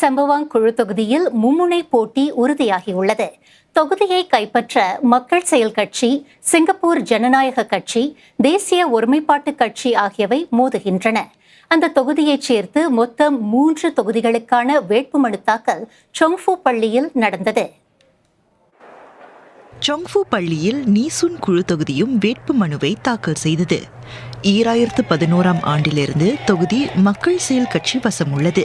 சம்பவாங் குழு தொகுதியில் மும்முனை போட்டி உறுதியாகியுள்ளது. தொகுதியை கைப்பற்ற மக்கள் செயல் கட்சி சிங்கப்பூர் ஜனநாயக கட்சி தேசிய ஒருமைப்பாட்டு கட்சி ஆகியவை மோதுகின்றன. அந்த தொகுதியைச் சேர்த்து மொத்தம் மூன்று தொகுதிகளுக்கான வேட்புமனு தாக்கல் சொங்ஃபு பள்ளியில் நடந்தது. சொங்ஃபு பள்ளியில் நீசுன் குழு தொகுதியும் வேட்பு மனுவை தாக்கல் செய்தது. ஈராயிரத்து பதினோராம் ஆண்டிலிருந்து தொகுதி மக்கள் செயல் கட்சி வசம் உள்ளது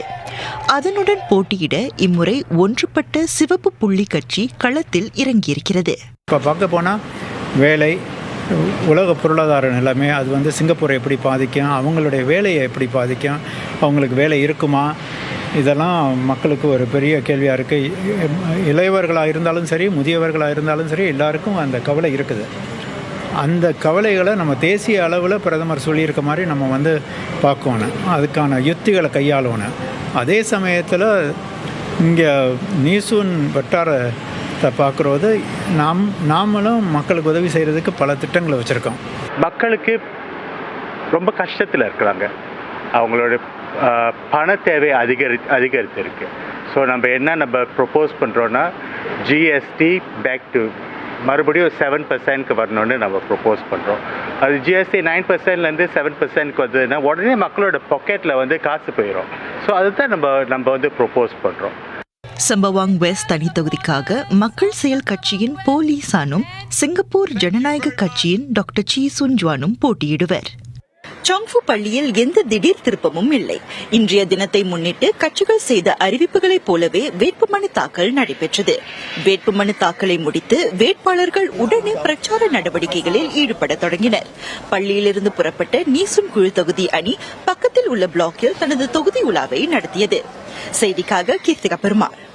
அதனுடன் போட்டியிட இம்முறை ஒன்றுபட்ட சிவப்பு புள்ளி கட்சி களத்தில் இறங்கியிருக்கிறது. இப்போ பார்க்க போனால் வேலை உலக பொருளாதார நிலைமை அது வந்து சிங்கப்பூரை எப்படி பாதிக்கும் அவங்களுடைய வேலையை எப்படி பாதிக்கும் அவங்களுக்கு வேலை இருக்குமா இதெல்லாம் மக்களுக்கு ஒரு பெரிய கேள்வியாக இருக்குது இளையவர்களாக இருந்தாலும் சரி முதியவர்களாக இருந்தாலும் சரி எல்லாருக்கும் அந்த கவலை இருக்குது. அந்த கவலைகளை நம்ம தேசிய அளவில் பிரதமர் சொல்லியிருக்க மாதிரி நம்ம வந்து பார்க்கணும். அதுக்கான யுத்திகளை கையாளணும். அதே சமயத்தில் இங்கே நீசூன் வட்டாரத்தை பார்க்குறது நாம் நாமளும் மக்களுக்கு உதவி செய்கிறதுக்கு பல திட்டங்களை வச்சுருக்கோம். மக்களுக்கு ரொம்ப கஷ்டத்தில் இருக்கிறாங்க. அவங்களோட பண தேவை அதிகரி அதிகரித்திருக்கு. ஸோ நம்ம என்ன நம்ம ப்ரொப்போஸ் பண்ணுறோன்னா ஜிஎஸ்டி பேக் டு மறுபடியும் செவன் பர்சன்ட்க்கு வரணும்னு நம்ம ப்ரொப்போஸ் பண்ணுறோம் அது ஜிஎஸ்டி நைன் பர்சன்ட்லேருந்து செவன் பர்சன்ட்க்கு வந்ததுன்னா உடனே மக்களோட பாக்கெட்டில் வந்து காசு போயிடும் ஸோ அதுதான் நம்ம நம்ம வந்து ப்ரொப்போஸ் பண்ணுறோம் சம்பவாங் வெஸ்ட் தனி தொகுதிக்காக மக்கள் செயல் கட்சியின் போலீசானும் சிங்கப்பூர் ஜனநாயக கட்சியின் டாக்டர் சீ சுன்ஜுவானும் போட்டியிடுவர். சாங்ஃபு பள்ளியில் எந்த திடீர் திருப்பமும் இல்லை. இன்றைய தினத்தை முன்னிட்டு கட்சிகள் செய்த அறிவிப்புகளைப் போலவே வேட்புமனு தாக்கல் நடைபெற்றது. வேட்புமனு தாக்கலை முடித்து வேட்பாளர்கள் உடனே பிரச்சார நடவடிக்கைகளில் ஈடுபட தொடங்கினர். பள்ளியிலிருந்து புறப்பட்ட நீசுன் குழு தொகுதி அணி பக்கத்தில் உள்ள பிளாக்கில் தனது தொகுதி உலாவை நடத்தியது. செய்திக்காக கீர்த்திகா பெருமாள்.